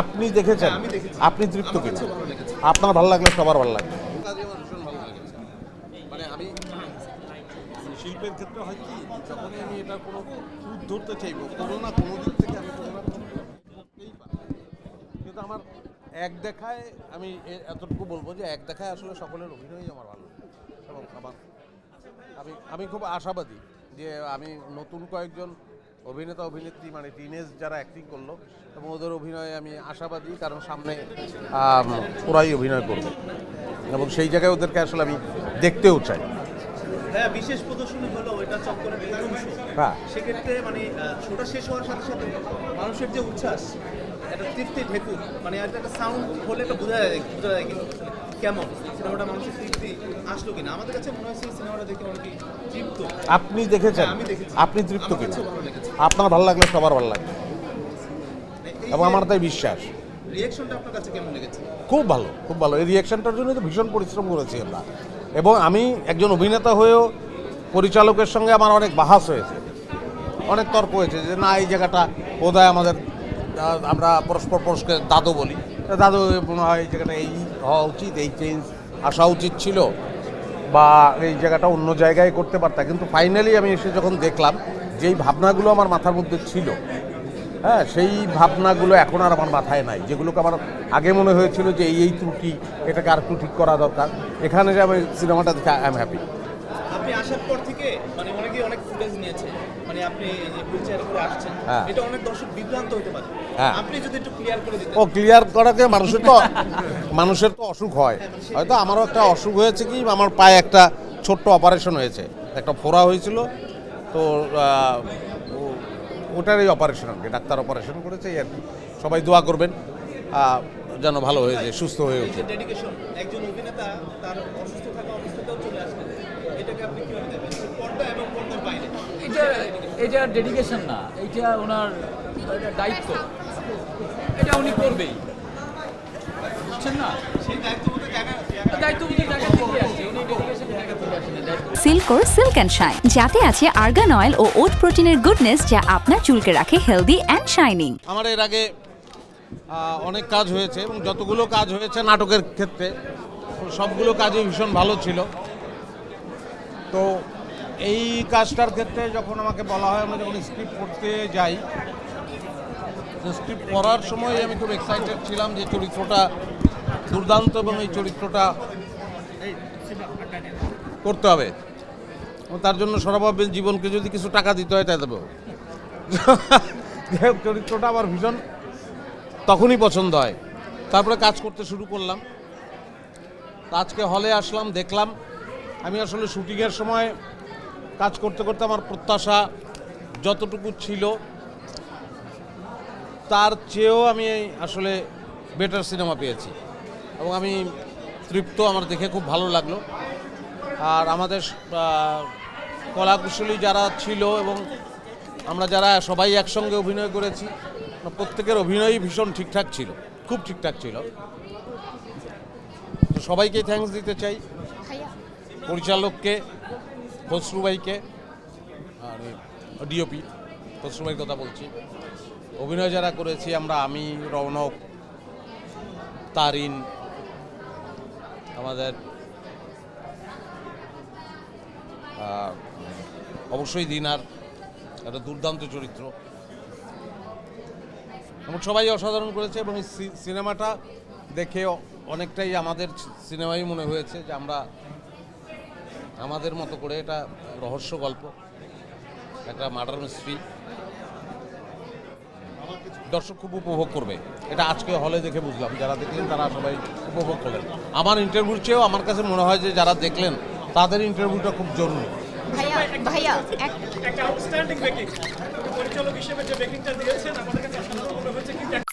আপনি দেখেছেন। আপনি তৃপ্ত কিনা। আপনার ভালো লাগলে সবার ভালো লাগবে মানে আমি শিল্পের ক্ষেত্রে হয় কি, যখনই আমি এটা কোনো খুঁত ধরতে চাইব কোনো না কোনো দিক থেকে আমি। কিন্তু আমার এক দেখায় আমি এতটুকু বলব যে এক দেখায় আসলে সকলের অভিনয়ই আমার ভালো এবং আমার আমি আমি খুব আশাবাদী যে আমি নতুন কয়েকজন অভিনেতা অভিনেত্রী মানে টিনেজ যারা অ্যাক্টিং করল এবং ওদের অভিনয়ে আমি আশাবাদী কারণ সামনে ওরাই অভিনয় করবে। এবং সেই জায়গায় ওদেরকে আসলে আমি দেখতেও চাই। হ্যাঁ বিশেষ প্রদর্শনী হলো এটা চক্করের প্রথম শো হ্যাঁ। সেক্ষেত্রে মানে শোটা শেষ হওয়ার সাথে সাথে মানুষের যে উচ্ছ্বাস একটা তৃপ্তি ঢেকুর মানে একটা একটা সাউন্ড হলে একটা বোঝা যায় বোঝা যায় কিন্তু আসলে কেমন? সিনেমাটা মানুষের তৃপ্তি আসলো কিনা? আমাদের কাছে মনে হয়েছে সিনেমাটা দেখে অনেকে তৃপ্ত। আপনি দেখেছেন? হ্যাঁ। আপনি তৃপ্ত কিনা। আপনার ভালো লাগলে সবার ভালো লাগবে। এবং আমার তাই বিশ্বাস। রিয়াকশনটা আপনার কাছে কেমন লেগেছে? খুব ভালো খুব ভালো। এই রিয়াকশনটার জন্য তো ভীষণ পরিশ্রম করেছি আমরা। এবং আমি একজন অভিনেতা হয়েও পরিচালকের সঙ্গে আমার অনেক বাহাস হয়েছে। অনেক তর্ক হয়েছে যে না এই জায়গাটা বোধহয় আমাদের আমরা পরস্পর পরস্পর দাদু বলি। তা দাদু মনে হয় এই জায়গাটা এই হওয়া উচিত এই চেঞ্জ আসা উচিত ছিল বা এই জায়গাটা অন্য জায়গায় করতে পারতাম কিন্তু ফাইনালি আমি এসে যখন দেখলাম যেই ভাবনাগুলো আমার মাথার মধ্যে ছিল হ্যাঁ সেই ভাবনাগুলো এখন আর আমার মাথায় নাই। যেগুলোকে আমার আগে মনে হয়েছিল যে এই এই ত্রুটি এটাকে আর একটু ঠিক করা দরকার। এখানে যে আমি সিনেমাটা দেখে আই এম হ্যাপি আপনি আসার পর থেকে মানে অনেকে অনেক ও ক্লিয়ার করাকে মানুষের তো মানুষের তো অসুখ হয়। হয়তো আমারও একটা অসুখ হয়েছে কি আমার পায়ে একটা ছোট্ট অপারেশন হয়েছে। একটা ফোড়া হয়েছিল। তো ওটারই অপারেশন আর কি ডাক্তার অপারেশন করেছে আর কি। সবাই দোয়া করবেন যেন ভালো হয়ে যায় সুস্থ হয়ে ওঠে একজন অভিনেতা তার অসুস্থ থাকা অবস্থাতেও চলে আসলেন। এটাকে আপনি কীভাবে দেবেন পর্দা এবং পর্দার বাইরে। এটা এটা ডেডিকেশন না এটা ওনার দায়িত্ব। এটা উনি করবেই। বুঝছেন না? সিল্কোর সিল্ক অ্যান্ড শাইন যাতে আছে আর্গান অয়েল ও ওট প্রোটিনের গুডনেস যা আপনার চুলকে রাখে হেলদি অ্যান্ড শাইনিং আমার এর আগে অনেক কাজ হয়েছে এবং যতগুলো কাজ হয়েছে নাটকের ক্ষেত্রে সবগুলো কাজই ভীষণ ভালো ছিল। তো এই কাজটার ক্ষেত্রে যখন আমাকে বলা হয়, আমরা যখন স্ক্রিপ্ট পড়তে যাই স্ক্রিপ্ট পড়ার সময় আমি খুব এক্সাইটেড ছিলাম যে চরিত্রটা দুর্দান্ত এবং এই চরিত্রটা করতে হবে। তার জন্য সরাভাবের জীবনকে যদি কিছু টাকা দিতে হয়, তাই দেবো। চরিত্রটা আমার ভীষণ তখনই পছন্দ হয়। তারপরে কাজ করতে শুরু করলাম। তা আজকে হলে আসলাম, দেখলাম। আমি আসলে শুটিংয়ের সময় কাজ করতে করতে আমার প্রত্যাশা যতটুকু ছিল তার চেয়েও আমি আসলে বেটার সিনেমা পেয়েছি। এবং আমি তৃপ্ত আমার দেখে খুব ভালো লাগল। আর আমাদের কলাকুশলী যারা ছিল এবং আমরা যারা সবাই একসঙ্গে অভিনয় করেছি প্রত্যেকের অভিনয়ই ভীষণ ঠিকঠাক ছিল খুব ঠিকঠাক ছিল। তো সবাইকে থ্যাঙ্কস দিতে চাই। পরিচালককে খসরুবাইকে আর ডিওপি খসরুবাইয়ের কথা বলছি। অভিনয় যারা করেছি আমরা, আমি, রৌনক, তারিন, আমাদের অবশ্যই দিনার একটা দুর্দান্ত চরিত্র। এবং সবাই অসাধারণ করেছে এবং সিনেমাটা দেখে অনেকটাই আমাদের সিনেমাই মনে হয়েছে যে আমরা আমাদের মতো করে এটা রহস্য গল্প একটা মার্ডার মিস্ট্রি দর্শক খুব উপভোগ করবে। এটা আজকে হলে দেখে বুঝলাম যারা দেখলেন তারা সবাই উপভোগ করলেন। আমার ইন্টারভিউর চেয়েও আমার কাছে মনে হয় যে যারা দেখলেন তাদের ইন্টারভিউটা খুব জরুরি। ভাইয়া ভাইয়া একটা আউটস্ট্যান্ডিং বেকিং পরিচালক হিসেবে যে দিয়েছেন আমাদের কাছে অসাধারণ মনে হয়েছে কিন্তু